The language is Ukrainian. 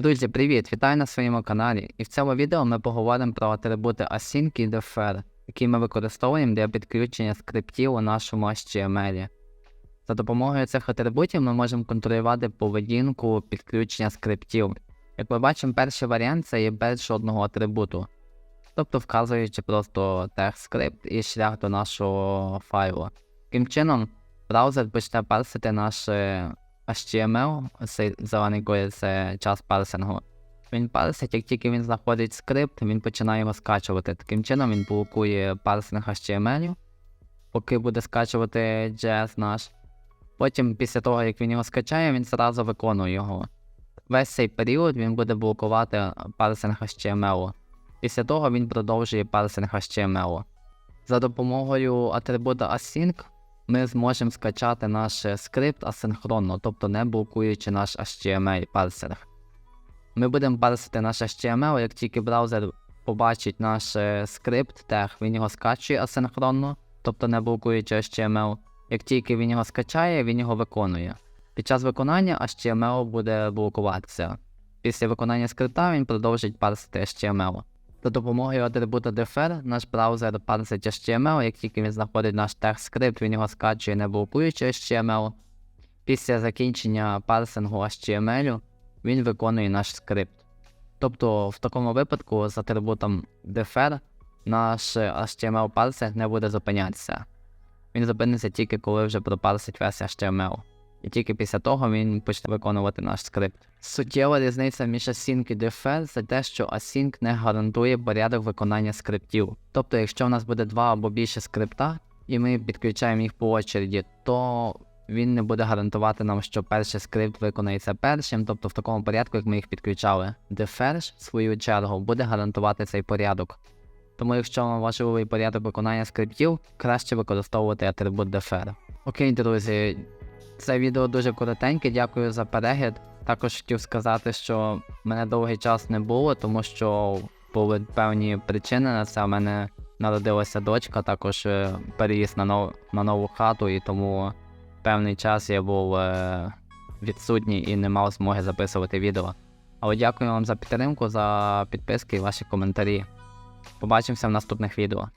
Друзі, привіт! Вітаю на своєму каналі. І в цьому відео ми поговоримо про атрибути Async і Defer, які ми використовуємо для підключення скриптів у нашому HTML. За допомогою цих атрибутів ми можемо контролювати поведінку підключення скриптів. Як ми бачимо, перший варіант це є без жодного атрибуту, тобто вказуючи просто текст скрипт і шлях до нашого файлу. Таким чином, браузер почне парсити наше HTML, цей зелений колір це час парсингу. Він парсить, як тільки він знаходить скрипт, він починає його скачувати. Таким чином він блокує парсинг HTML, поки буде скачувати JS наш. Потім, після того, як він його скачає, він зразу виконує його. Весь цей період він буде блокувати парсинг HTML. Після того він продовжує парсинг HTML. За допомогою атрибута async ми зможемо скачати наш е, скрипт асинхронно, тобто не блокуючи наш HTML парсер. Ми будемо парсити наш HTML, як тільки браузер побачить наш е, скрипт, тег, він його скачує асинхронно, тобто не блокуючи HTML. Як тільки він його скачає, він його виконує. Під час виконання HTML буде блокуватися. Після виконання скрипта він продовжить парсити HTML. За допомогою атрибута defer наш браузер парсить HTML, як тільки він знаходить наш текст скрипт, він його скачує не блокуючи HTML. Після закінчення парсингу HTML він виконує наш скрипт. Тобто в такому випадку з атрибутом defer наш HTML парсер не буде зупинятися. Він зупиниться тільки коли вже пропарсить весь HTML. І тільки після того він почне виконувати наш скрипт. Суттєва різниця між async і defer це те, що async не гарантує порядок виконання скриптів. Тобто, якщо в нас буде два або більше скрипта, і ми підключаємо їх по очереді, то він не буде гарантувати нам, що перший скрипт виконається першим, тобто в такому порядку, як ми їх підключали. Defer в свою чергу, буде гарантувати цей порядок. Тому, якщо вам важливий порядок виконання скриптів, краще використовувати атрибут defer. Окей, друзі, це відео дуже коротеньке, дякую за перегляд. Також хотів сказати, що мене довгий час не було, тому що були певні причини на це. У мене народилася дочка, також е, переїзд на, нов... на нову хату, і тому певний час я був е... відсутній і не мав змоги записувати відео. Але дякую вам за підтримку, за підписки і ваші коментарі. Побачимося в наступних відео.